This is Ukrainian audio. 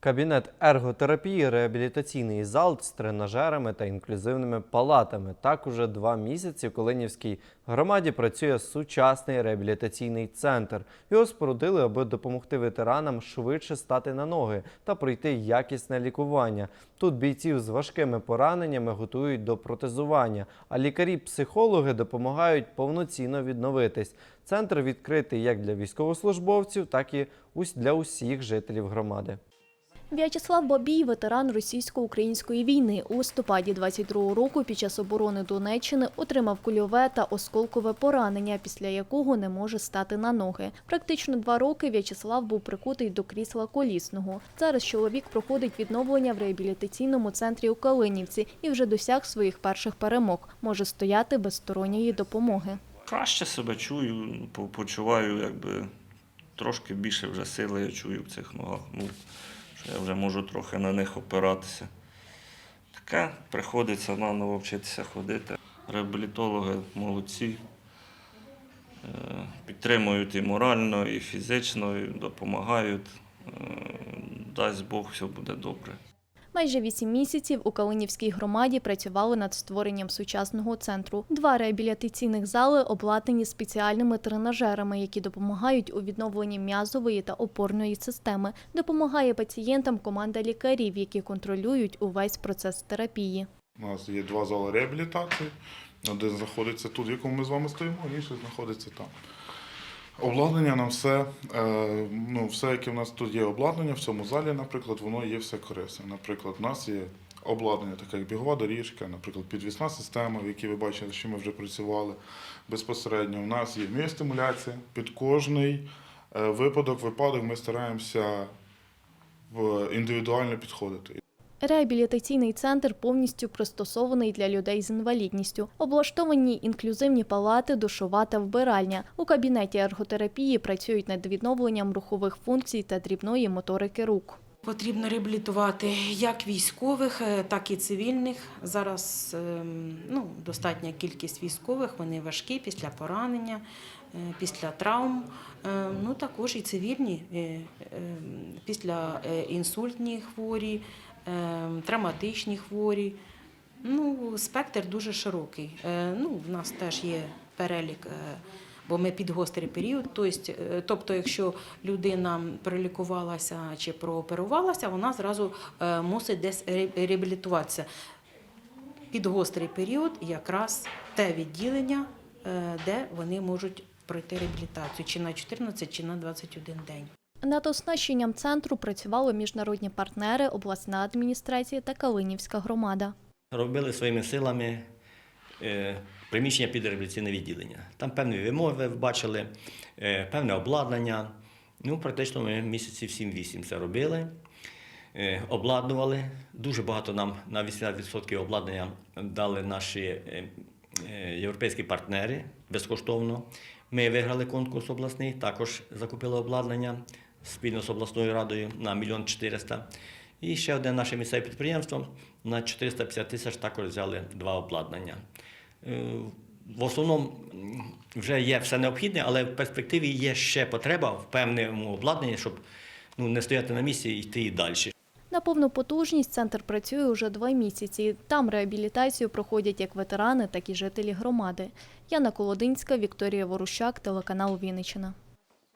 Кабінет ерготерапії, реабілітаційний зал з тренажерами та інклюзивними палатами. Так уже два місяці в Калинівській громаді працює сучасний реабілітаційний центр. Його спорудили, аби допомогти ветеранам швидше стати на ноги та пройти якісне лікування. Тут бійців з важкими пораненнями готують до протезування, а лікарі-психологи допомагають повноцінно відновитись. Центр відкритий як для військовослужбовців, так і для усіх жителів громади. В'ячеслав Бабій, ветеран російсько-української війни, у листопаді 22-го року під час оборони Донеччини отримав кульове та осколкове поранення, після якого не може стати на ноги. Практично два роки В'ячеслав був прикутий до крісла колісного. Зараз чоловік проходить відновлення в реабілітаційному центрі у Калинівці і вже досяг своїх перших перемог. Може стояти без сторонньої допомоги. Краще себе чую, почуваю, якби трошки більше вже сили я чую в цих ногах. Ну, що я вже можу трохи на них опиратися. Таке приходиться наново вчитися ходити. Реабілітологи молодці. Е, Підтримують і морально, і фізично, і допомагають. Е, Дасть Бог, все буде добре. Майже вісім місяців у Калинівській громаді працювали над створенням сучасного центру. Два реабілітаційних зали обладнані спеціальними тренажерами, які допомагають у відновленні м'язової та опорної системи. Допомагає пацієнтам команда лікарів, які контролюють увесь процес терапії. У нас є два зали реабілітації. Один знаходиться тут, в якому ми з вами стоїмо, інший знаходиться там. Обладнання нам все, е, ну, все, яке в нас тут є обладнання, в цьому залі, наприклад, воно є все корисне. Наприклад, у нас є обладнання, таке як бігова доріжка, наприклад, підвісна система, в якій ви бачили, що ми вже працювали безпосередньо. У нас є міостимуляція. Під кожний е, випадок, випадок ми стараємося в- індивідуально підходити. Реабілітаційний центр повністю пристосований для людей з інвалідністю. Облаштовані інклюзивні палати, душова та вбиральня. У кабінеті ерготерапії працюють над відновленням рухових функцій та дрібної моторики рук. Потрібно реабілітувати як військових, е, так і цивільних. Зараз ем, ну, достатня кількість військових, вони важкі після поранення, е, після травм. Е, Ну, також і цивільні після інсультні хворі, травматичні хворі. Ну, спектр дуже широкий. Е, Ну, в нас теж є перелік, е, бо ми під гострий період. Тобто, е, тобто, якщо людина пролікувалася чи прооперувалася, вона зразу мусить десь ре- реабілітуватися. Під гострий період якраз те відділення, де вони можуть пройти реабілітацію чи на 14, чи на 21 день. Над оснащенням центру працювали міжнародні партнери, обласна адміністрація та Калинівська громада. робили своїми силами е, приміщення під реабілітаційне відділення. Там певні вимови бачили, е, певне обладнання. Ну, практично ми місяців 7-8 це робили, е, обладнували. Дуже багато нам на 80% обладнання дали наші європейські партнери безкоштовно. Ми виграли конкурс обласний, також закупили обладнання спільно з обласною радою на 1 мільйон 400 і ще одне наше місцеве підприємство на 450 тисяч також взяли два обладнання. Е, В основному вже є все необхідне, але в перспективі є ще потреба в певному обладнанні, щоб ну, не стояти на місці і йти і далі. На повну потужність центр працює уже два місяці. Там реабілітацію проходять як ветерани, так і жителі громади. Яна Колодинська, Вікторія Ворущак, телеканал Вінниччина.